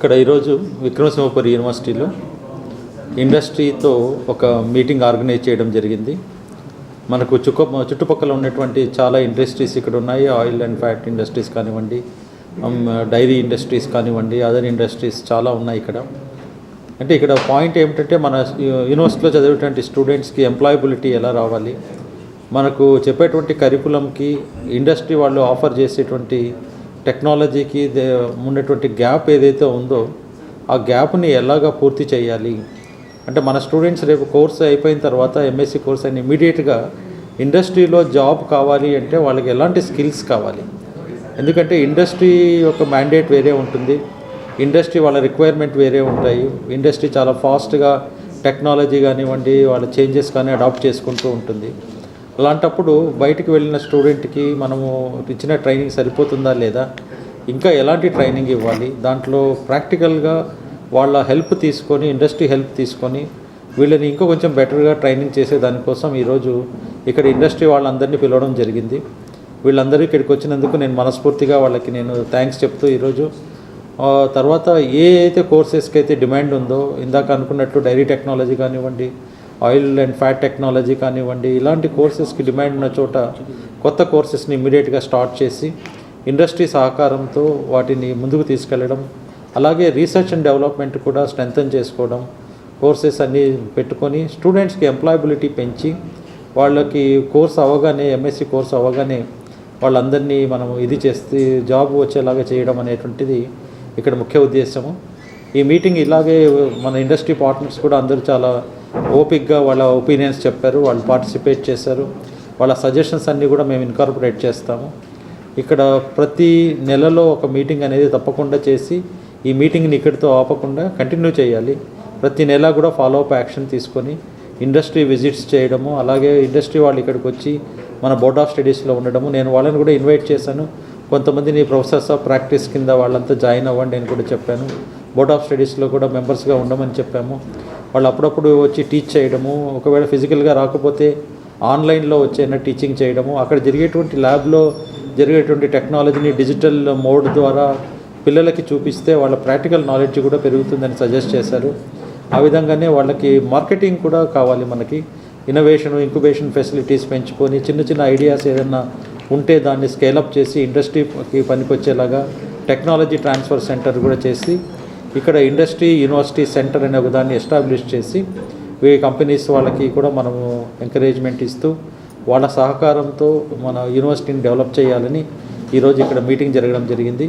ఇక్కడ ఈరోజు విక్రమసింహపురి యూనివర్సిటీలో ఇండస్ట్రీతో ఒక మీటింగ్ ఆర్గనైజ్ చేయడం జరిగింది. మనకు చుక్క చుట్టుపక్కల ఉన్నటువంటి చాలా ఇండస్ట్రీస్ ఇక్కడ ఉన్నాయి. ఆయిల్ అండ్ ఫ్యాట్ ఇండస్ట్రీస్ కానివ్వండి డైరీ ఇండస్ట్రీస్ కానివ్వండి అదర్ ఇండస్ట్రీస్ చాలా ఉన్నాయి ఇక్కడ. అంటే ఇక్కడ పాయింట్ ఏమిటంటే మన యూనివర్సిటీలో చదివేటువంటి స్టూడెంట్స్కి ఎంప్లాయబిలిటీ ఎలా రావాలి? మనకు చెప్పేటువంటి కరికులంకి ఇండస్ట్రీ వాళ్ళు ఆఫర్ చేసేటువంటి టెక్నాలజీకి దే- ఉన్నటువంటి గ్యాప్ ఏదైతే ఉందో ఆ గ్యాప్ని ఎలాగా పూర్తి చేయాలి? అంటే మన స్టూడెంట్స్ రేపు కోర్స్ అయిపోయిన తర్వాత ఎంఎస్సి కోర్స్ అయిన ఇమీడియట్గా ఇండస్ట్రీలో జాబ్ కావాలి అంటే వాళ్ళకి ఎలాంటి స్కిల్స్ కావాలి? ఎందుకంటే ఇండస్ట్రీ యొక్క మ్యాండేట్ వేరే ఉంటుంది. ఇండస్ట్రీ వాళ్ళ రిక్వైర్మెంట్ వేరే ఉంటాయి. ఇండస్ట్రీ చాలా ఫాస్ట్గా టెక్నాలజీ కానివ్వండి వాళ్ళ చేంజెస్ కానీ అడాప్ట్ చేసుకుంటూ ఉంటుంది. అలాంటప్పుడు బయటికి వెళ్ళిన స్టూడెంట్కి మనము ఇచ్చిన ట్రైనింగ్ సరిపోతుందా లేదా? ఇంకా ఎలాంటి ట్రైనింగ్ ఇవ్వాలి? దాంట్లో ప్రాక్టికల్గా వాళ్ళ హెల్ప్ తీసుకొని ఇండస్ట్రీ హెల్ప్ తీసుకొని వీళ్ళని ఇంకా కొంచెం బెటర్గా ట్రైనింగ్ చేసే దానికోసం ఈరోజు ఇక్కడ ఇండస్ట్రీ వాళ్ళందరినీ పిలవడం జరిగింది. వీళ్ళందరూ ఇక్కడికి వచ్చినందుకు నేను మనస్ఫూర్తిగా వాళ్ళకి నేను థ్యాంక్స్ చెప్తూ ఈరోజు తర్వాత ఏ అయితే కోర్సెస్కి అయితే డిమాండ్ ఉందో ఇందాక అనుకున్నట్లు డైరీ టెక్నాలజీ కానివ్వండి ఆయిల్ అండ్ ఫ్యాట్ టెక్నాలజీ కానివ్వండి ఇలాంటి కోర్సెస్కి డిమాండ్ ఉన్న చోట కొత్త కోర్సెస్ని ఇమీడియట్గా స్టార్ట్ చేసి ఇండస్ట్రీ సహకారంతో వాటిని ముందుకు తీసుకెళ్ళడం అలాగే రీసెర్చ్ అండ్ డెవలప్మెంట్ కూడా స్ట్రెంగ్తన్ చేసుకోవడం కోర్సెస్ అన్నీ పెట్టుకొని స్టూడెంట్స్కి ఎంప్లాయబిలిటీ పెంచి వాళ్ళకి కోర్స్ అవ్వగానే ఎంఎస్సి కోర్స్ అవ్వగానే వాళ్ళందరినీ మనం ఇది చేస్తే జాబ్ వచ్చేలాగా చేయడం అనేటువంటిది ఇక్కడ ముఖ్య ఉద్దేశము. ఈ మీటింగ్ ఇలాగే మన ఇండస్ట్రీ పార్ట్నర్స్ కూడా అందరూ చాలా ఓపిక్గా వాళ్ళ ఒపీనియన్స్ చెప్పారు వాళ్ళు పార్టిసిపేట్ చేశారు. వాళ్ళ సజెషన్స్ అన్నీ కూడా మేము ఇన్కార్పొరేట్ చేస్తాము. ఇక్కడ ప్రతి నెలలో ఒక మీటింగ్ అనేది తప్పకుండా చేసి ఈ మీటింగ్ని ఇక్కడితో ఆపకుండా కంటిన్యూ చేయాలి. ప్రతి నెల కూడా ఫాలో అప్ యాక్షన్ తీసుకొని ఇండస్ట్రీ విజిట్స్ చేయడము అలాగే ఇండస్ట్రీ వాళ్ళు ఇక్కడికి వచ్చి మన బోర్డ్ ఆఫ్ స్టడీస్లో ఉండడము. నేను వాళ్ళని కూడా ఇన్వైట్ చేశాను. కొంతమందిని ప్రొఫెసర్స్ ఆఫ్ ప్రాక్టీస్ కింద వాళ్ళంతా జాయిన్ అవ్వండి అని కూడా చెప్పాను. బోర్డ్ ఆఫ్ స్టడీస్లో కూడా మెంబర్స్గా ఉండమని చెప్పాము. వాళ్ళు అప్పుడప్పుడు వచ్చి టీచ్ చేయడము ఒకవేళ ఫిజికల్గా రాకపోతే ఆన్లైన్లో వచ్చేనా టీచింగ్ చేయడము అక్కడ జరిగేటువంటి ల్యాబ్లో జరిగేటువంటి టెక్నాలజీని డిజిటల్ మోడ్ ద్వారా పిల్లలకి చూపిస్తే వాళ్ళ ప్రాక్టికల్ నాలెడ్జ్ కూడా పెరుగుతుందని సజెస్ట్ చేశారు. ఆ విధంగానే వాళ్ళకి మార్కెటింగ్ కూడా కావాలి మనకి. ఇన్నోవేషన్ ఇంక్యుబేషన్ ఫెసిలిటీస్ పెంచుకొని చిన్న చిన్న ఐడియాస్ ఏదైనా ఉంటే దాన్ని స్కేలప్ చేసి ఇండస్ట్రీకి పనికొచ్చేలాగా టెక్నాలజీ ట్రాన్స్ఫర్ సెంటర్ కూడా చేసి ఇక్కడ ఇండస్ట్రీ యూనివర్సిటీ సెంటర్ అనే ఒక దాన్ని ఎస్టాబ్లిష్ చేసి ఈ కంపెనీస్ వాళ్ళకి కూడా మనము ఎంకరేజ్మెంట్ ఇస్తూ వాళ్ళ సహకారంతో మన యూనివర్సిటీని డెవలప్ చేయాలని ఈరోజు ఇక్కడ మీటింగ్ జరగడం జరిగింది.